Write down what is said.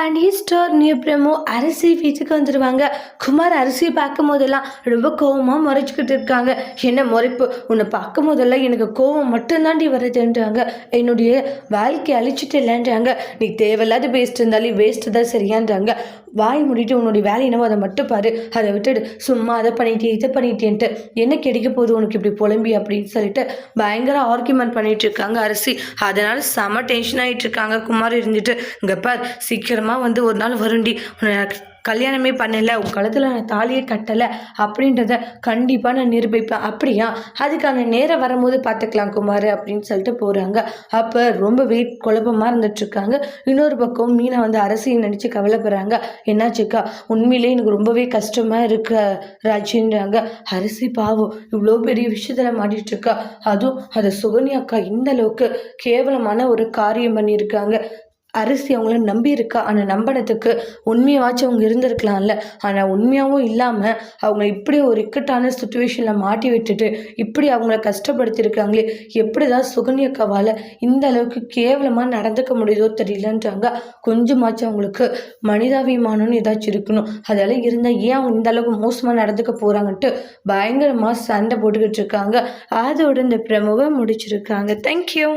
And Easter new promo அரிசி வீட்டுக்கு வந்துடுவாங்க குமார் அரிசியை பார்க்கும் போதெல்லாம் ரொம்ப கோவமாக முறைச்சிக்கிட்டு இருக்காங்க. என்ன முறைப்பு? உன்னை பார்க்கும் போதெல்லாம் எனக்கு கோவம் மட்டும்தாண்டி வருதுன்றாங்க. என்னுடைய வாழ்க்கை அழிச்சிட்டு இல்லைன்றாங்க. நீ தேவையில்லாத பேசிட்டு இருந்தாலே வேஸ்ட்டு தான் சரியான்றாங்க. வாய் முடிட்டு உன்னுடைய வேலை என்னவோ அதை மட்டும் பாரு. அதை விட்டுடு. சும்மா அதை பண்ணிட்டே இதை பண்ணிட்டேன்ட்டு. என்ன கிடைக்க போகுது? உனக்கு இப்படி புலம்பி அப்படின்னு சொல்லிட்டு பயங்கர ஆர்குமெண்ட் பண்ணிட்டு இருக்காங்க அரிசி. அதனால செம டென்ஷன் ஆகிட்டு இருக்காங்க. குமார் இருந்துட்டு இங்கே பார் சீக்கிரமாக வந்து ஒரு நாள் வருண்டி கல்யாணமே பண்ணலை உன் கழுத்தில் நான் தாலியே கட்டலை அப்படின்றத கண்டிப்பாக நான் நிரூபிப்பேன். அப்படியா? அதுக்கான நேரம் வரும்போது பார்த்துக்கலாம் குமார் அப்படின்னு சொல்லிட்டு போகிறாங்க அப்போ ரொம்ப வெயிட் குழப்பமாக இருந்துட்டுருக்காங்க இன்னொரு பக்கம் மீனா வந்து அரசியை நினச்சி கவலைப்படுறாங்க. என்னாச்சுக்கா உண்மையிலே எனக்கு ரொம்பவே கஷ்டமாக இருக்க ராஜின்றாங்க. அரிசி பாவம் இவ்வளோ பெரிய விஷயத்தில் மாட்டிகிட்ருக்கா அதுவும் அதை சுகன்யா அக்கா இந்த அளவுக்கு கேவலமான ஒரு காரியம் பண்ணியிருக்காங்க. அரிசி அவங்கள நம்பி இருக்கா ஆனால் நம்பினதுக்கு உண்மையாச்சும் அவங்க இருந்திருக்கலாம்ல. ஆனால் உண்மையாகவும் இல்லாமல் அவங்க இப்படி ஒரு இக்கட்டான சுச்சுவேஷனில் மாட்டி விட்டுட்டு இப்படி அவங்கள கஷ்டப்படுத்தியிருக்காங்களே எப்படி தான் சுகன்யக்காவால் இந்த அளவுக்கு கேவலமாக நடந்துக்க முடியுதோ தெரியலன்றாங்க. கொஞ்சமாச்சும் அவங்களுக்கு மனிதாபிமானம்னு ஏதாச்சும் இருக்கணும். அதெல்லாம் இருந்தால் ஏன் அவங்க இந்த அளவுக்கு மோசமாக நடந்துக்க போகிறாங்கன்ட்டு பயங்கரமாக சண்டை போட்டுக்கிட்டு இருக்காங்க. அதோட இந்த பிரமுவை முடிச்சிருக்காங்க. தேங்க்யூ